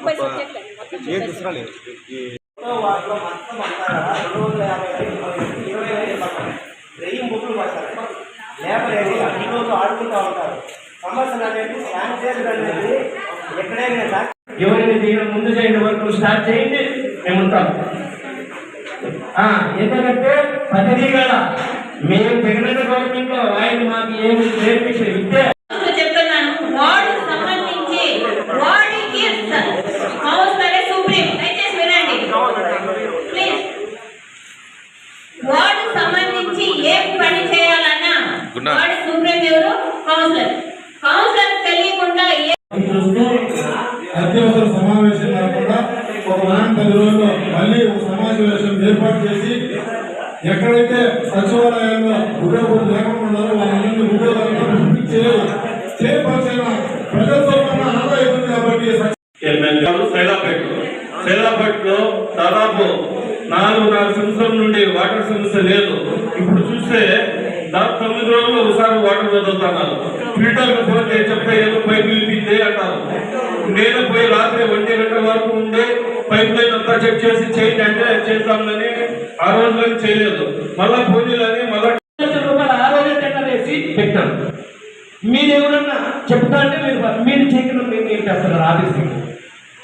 మొత్తం ఏం వేలు పడతారు వెయ్యి ముగ్గులు పడతారు లేబర్ ఆడుకుంటూ ఉంటారు సమస్యలు అనేది శానిటైజర్ అనేది ఎక్కడైనా ఎవరిని తీయడం ముందు చేయండి వర్క్ స్టార్ట్ చేయండి మేము ఉంటాం. ఆ, ఎందుకంటే ప్రతిదీ కదా మేము జగనన్న గవర్నమెంట్లో ఆయన మాకు ఏమి నేర్పించిన విద్య ఇప్పుడు చెప్తున్నాను వార్డు సంబంధించి వార్డుకి కౌన్సిలరే సుప్రీం. దయచేసి వినండి. ప్లీజ్ వార్డు సంబంధించి ఏ పని చేయాలన్నా. వార్డు సుప్రీం ఎవరు? కౌన్సిలర్. కౌన్సిలర్ తెలియకుండా ఏ అత్యవసర సమావేశం కాకుండా ఒక వారం పది రోజుల్లో మళ్ళీ ఒక సమావేశం ఏర్పాటు చేసి ఎక్కడైతే సచివాలయాల్లో ఉద్యోగులు లేకుండా ఉన్నారో వాళ్ళందరినీ ఉద్యోగాలను పంపించే చేయవలసిన ప్రజలతో మన ఆదాయం ఉంది కాబట్టి ఎమ్మెల్యే సైదాపేట. సైదాపేటలో దాదాపు నాలుగున్నర సంవత్సరం నుండి వాటర్ సమస్య లేదు. ఇప్పుడు చూస్తే దాదాపు తొమ్మిది రోజులు ఒకసారి వాటర్ వదులుతున్నారు. ఫిల్టర్ పోతే చేసి చెప్తే ఏదో పైప్ పిలిపింది అంటారు. నేను పోయి రాత్రి ఒంటి గంటల వరకు ఉండే పైప్ లైన్ అంతా చెక్ చేసి చేయండి అంటే చేస్తామని ఆ చేయలేదు. మళ్ళా పోనీలని మళ్ళా రూపాయలు ఆ రోజే టెండర్ వేసి పెట్టాను మీరు ఎవరన్నా చెప్తా అంటే మీరు మీరు చేయకుండా మీరు ఏం చేస్తున్నారు? ఆఫీస్కి.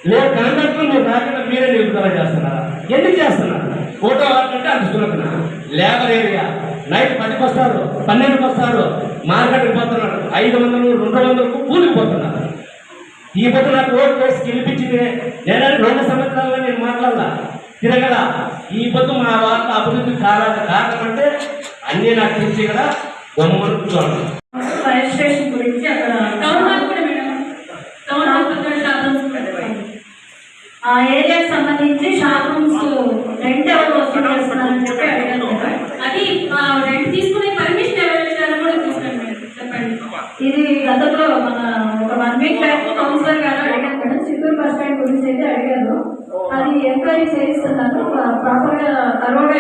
లేదు కాంట్రాక్టర్ మీరు కాకుండా మీరే నిలుపుదల చేస్తున్నారా. ఎందుకు చేస్తున్నారు? ఫోటో ఆడుతుంటే అంత సులభన లేబర్ ఏరియా. నైట్ పదికి వస్తారు పన్నెండుకి వస్తారు మార్కెట్కి పోతున్నారు. ఐదు వందలు రెండు వందలకు కూలికి పోతున్నారు. ఈ పొద్దు నాకు ఓటు వేసి గెలిపించింది నేను రెండు సంవత్సరాల్లో నేను మాట్లాడాలా. తిరగల. ఈ బతు మా వాళ్ళ అభివృద్ధి కారాల కారణం అంటే అన్నీ నాకు తెలిసి కదా బొమ్మలు చూడండి ఫైర్ స్టేషన్ గురించి అక్కడ టౌన్ హాల్ కూడా మేడం టౌన్ హాల్ పక్కన షాప్ రూమ్స్ పెట్టాలి. ఆ ఏరియాకి సంబంధించి షాప్ రూమ్స్ రెంట్ ఎవరు వసూలు చేస్తున్నారని చెప్పి అడిగాను మేడం. అది ఆ, రెంట్ తీసుకునే పర్మిషన్ ఎవరు ఇచ్చారో కూడా చూసుకోండి మేడం. చెప్పండి ఇది గతంలో మన ఒక వన్ వీక్ బ్యాక్ కౌన్సిలర్ గారు అడిగాను మేడం చిత్తూరు బస్ స్టాండ్ గురించి అయితే అడిగారు అది ఎంక్వైరీ చేస్తున్నాను ప్రాపర్గా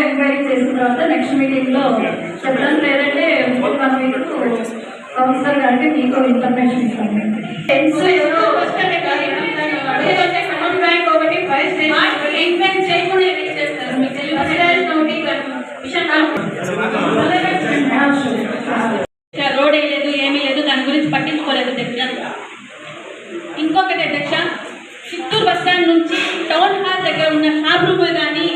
ఎంక్వైరీ చేసిన తర్వాత నెక్స్ట్ మీటింగ్లో చెప్తాను లేదంటే వన్ వీక్ కౌన్సిలర్ గారికి మీకు ఇన్ఫర్మేషన్ ఇస్తాను. ఫ్రెండ్స్ ఎవరో బ్యాంక్ ఒకటి ఫైవ్ స్టేషన్ ఎంక్వైరీ చేయకుండా చేస్తారు మీకు తెలియదు రోడ్ వేయలేదు ఏమీ లేదు దాని గురించి పట్టించుకోలేదు అధ్యక్ష ఇంకొకటి అధ్యక్ష చిత్తూరు బస్ స్టాండ్ నుంచి టౌన్ హాల్ దగ్గర ఉన్న షాప్ రూమ్ కానీ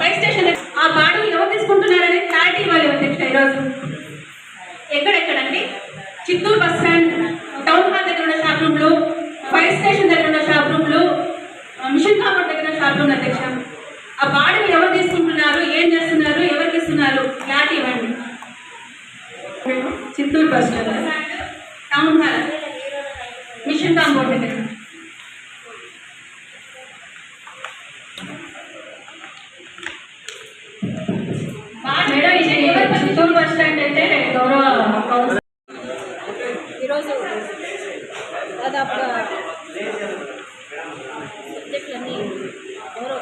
ఫైర్ స్టేషన్ దగ్గర ఆ బాడీ ఎవరు తీసుకుంటున్నారనే క్లారిటీ ఇవ్వాలి అధ్యక్ష ఈరోజు. ఎక్కడెక్కడండి? Chittoor bus stand town hall దగ్గర ఉన్న షాప్ రూమ్లు ఫైర్ స్టేషన్ దగ్గర ఉన్న షాప్ రూమ్లు మిషన్ కాంపౌండ్ దగ్గర ఉన్న షాప్ రూమ్ అధ్యక్ష. ఆ బాడీని ఎవరు తీసుకుంటున్నారు? ఏం చేస్తున్నారు? ఎవరికి ఇస్తున్నారు? క్లారిటీ ఇవ్వండి. Chittoor bus stand town hall. Chittoor bus stand అయితే గౌరవ ఈరోజు దాదాపుగా సబ్జెక్టులన్నీ ఎవరో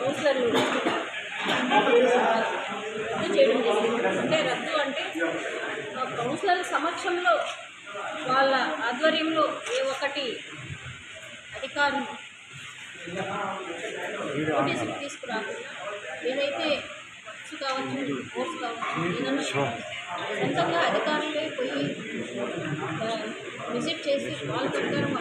కౌన్సిలర్లు రద్దు చేయడం జరిగింది. అంటే రద్దు అంటే ఆ కౌన్సిలర్ సమక్షంలో వాళ్ళ ఆధ్వర్యంలో ఏ ఒక్కటి అధికారులు నోటీసులు తీసుకురాకుండా ఏదైతే బుక్స్ కావచ్చు కోర్స్ కావచ్చు సొంతంగా అధికారులే పోయి విజిట్ చేసి వాళ్ళ ప్రకారం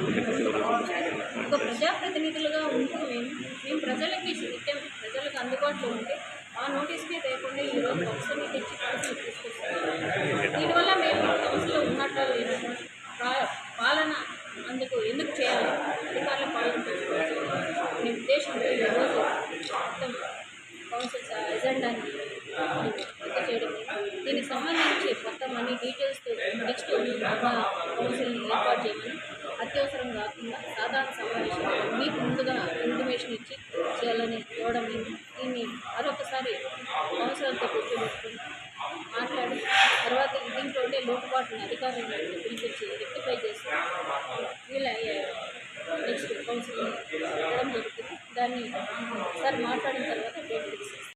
ఒక ప్రజాప్రతినిధులుగా ఉంటూ మేము మేము ప్రజలకి నిత్యం ప్రజలకు అందుబాటులో ఉంటే ఆ నోటీస్కి లేకుండా ఈరోజు కౌన్సిల్ని తెచ్చి కౌన్సిల్ తీసుకొస్తున్నాం. దీనివల్ల మేము కౌన్సిల్లో ఉన్నట్లు లేనట్టు పా- పాలన అందుకు ఎందుకు చేయాలి? అధికారుల పాలన చేసుకోవాలి అనే ఉద్దేశంతో ఈరోజు మొత్తం కౌన్సిల్స్ ఎజెండాని. దీనికి సంబంధించి మొత్తం అన్ని డీటెయిల్స్తో నెక్స్ట్ ఒక కౌన్సిల్ని ఏర్పాటు చేయమని అత్యవసరం కాకుండా సాధారణ సమావేశం మీకు ముందుగా ఇన్ఫర్మేషన్ ఇచ్చి చేయాలని చూడడం దీన్ని మరొకసారి కౌన్సిలర్తో కూర్చోబెట్టుకుని మాట్లాడి తర్వాత దీంట్లో ఉండే లోటుపాటుని అధికారులను పిలిపించి రెక్టిఫై చేసి వీళ్ళ నెక్స్ట్ కౌన్సిలింగ్ ఇవ్వడం జరుగుతుంది. దాన్ని సార్ మాట్లాడిన తర్వాత